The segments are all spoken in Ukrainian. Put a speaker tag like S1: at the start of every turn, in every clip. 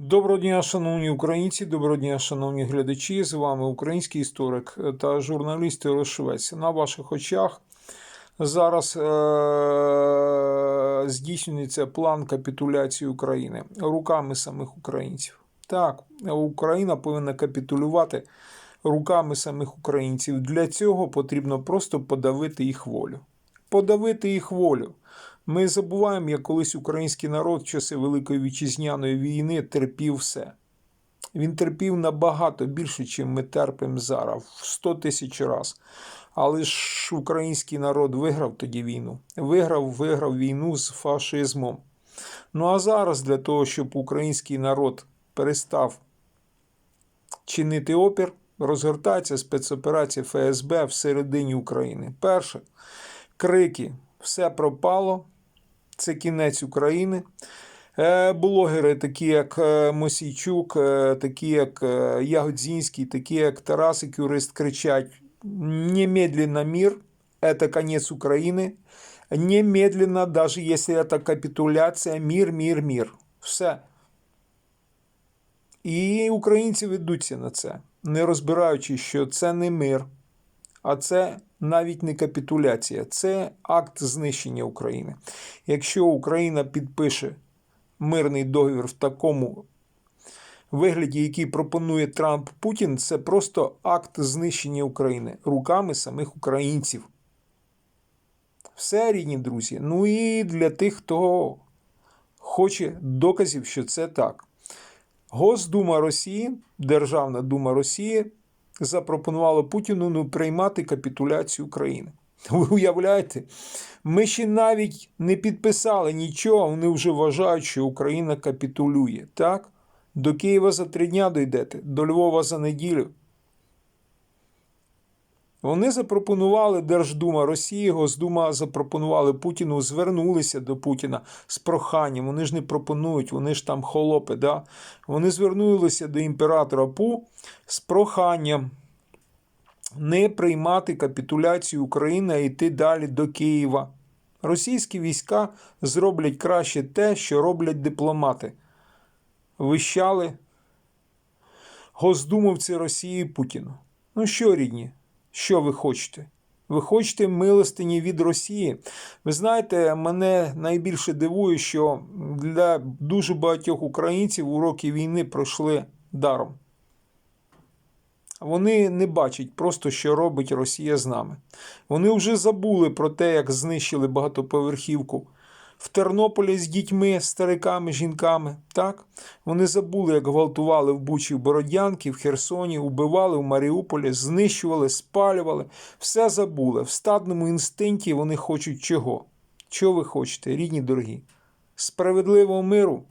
S1: Доброго дня, шановні українці, доброго дня, шановні глядачі. З вами український історик та журналіст Швець. На ваших очах зараз е- здійснюється план капітуляції України руками самих українців. Так, Україна повинна капітулювати руками самих українців. Для цього потрібно просто подавити їх волю. Подавити їх волю. Ми забуваємо, як колись український народ в часи Великої вітчизняної війни терпів все. Він терпів набагато більше, ніж ми терпимо зараз, в 100 тисяч разів. Але ж український народ виграв тоді війну. Виграв, виграв війну з фашизмом. Ну а зараз для того, щоб український народ перестав чинити опір, розгортається спецоперація ФСБ всередині України. Перше, крики, все пропало, це кінець України. Е, Блогери, такі як е, Мосійчук, е, такі як Ягодзінський, такі як Тарасик Юрист, кричать: немедленно мир, это конец України. Немедленно, даже если это капитуляція, мир, мир, мир. Все. І українці ведуться на це, не розбираючи, що це не мир, а це навіть не капітуляція, це акт знищення України. Якщо Україна підпише мирний договір в такому вигляді, який пропонує Трамп Путін, це просто акт знищення України руками самих українців. Все, рідні друзі. Ну і для тих, хто хоче доказів, що це так. Госдума Росії, Державна дума Росії запропонувала Путіну ну, приймати капітуляцію України. Ви уявляєте? Ми ще навіть не підписали нічого, вони вже вважають, що Україна капітулює. Так? До Києва за три дня дійдете, до Львова за неділю. Вони запропонували Держдума Росії, Госдума запропонували Путіну, звернулися до Путіна з проханням. Вони ж не пропонують, вони ж там холопи. Да? Вони звернулися до імператора Пу з проханням не приймати капітуляцію України, а йти далі до Києва. Російські війська зроблять краще те, що роблять дипломати. Вищали госдумовці Росії Путіну. Ну що, рідні? Що ви хочете? Ви хочете милостині від Росії? Ви знаєте, мене найбільше дивує, що для дуже багатьох українців уроки війни пройшли даром. Вони не бачать просто, що робить Росія з нами. Вони вже забули про те, як знищили багатоповерхівку в Тернополі з дітьми, стариками, жінками. Так? Вони забули, як гвалтували в Бучі в Бородянки, в Херсоні, убивали в Маріуполі, знищували, спалювали. Все забули. В стадному інстинкті вони хочуть чого? Чого ви хочете, рідні дорогі? Справедливого миру?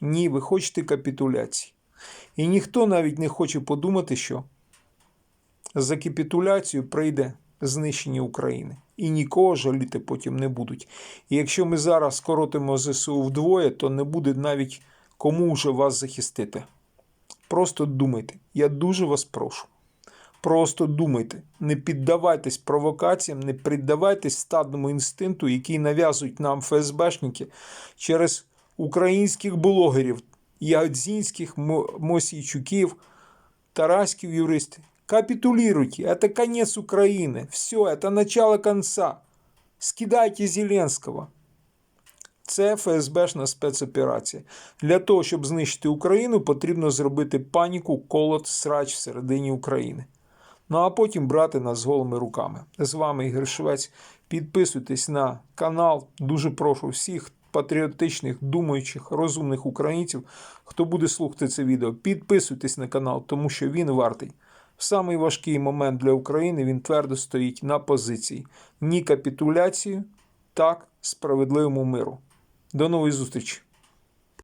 S1: Ні, ви хочете капітуляції. І ніхто навіть не хоче подумати, що за капітуляцію прийде знищення України. І нікого жаліти потім не будуть. І якщо ми зараз скоротимо ЗСУ вдвоє, то не буде навіть кому вже вас захистити. Просто думайте. Я дуже вас прошу. Просто думайте, не піддавайтесь провокаціям, не піддавайтесь стадному інстинкту, який нав'язують нам ФСБшники через українських блогерів, Ягодзінських, Мосійчуків, Тараськів юристів. Капитулируйте, это конец Украины. Все, это начало конца. Скидайте Зеленського. Це ФСБшна спецоперація. Для того, щоб знищити Україну, потрібно зробити паніку, колот, срач всередині України. Ну а потім брати нас голими руками. З вами Ігор Швець. Підписуйтесь на канал. Дуже прошу всіх патріотичних, думаючих, розумних українців, хто буде слухати це відео. Підписуйтесь на канал, тому що він вартий. В самий важкий момент для України він твердо стоїть на позиції. Ні капітуляцію, так справедливому миру. До нової зустрічі!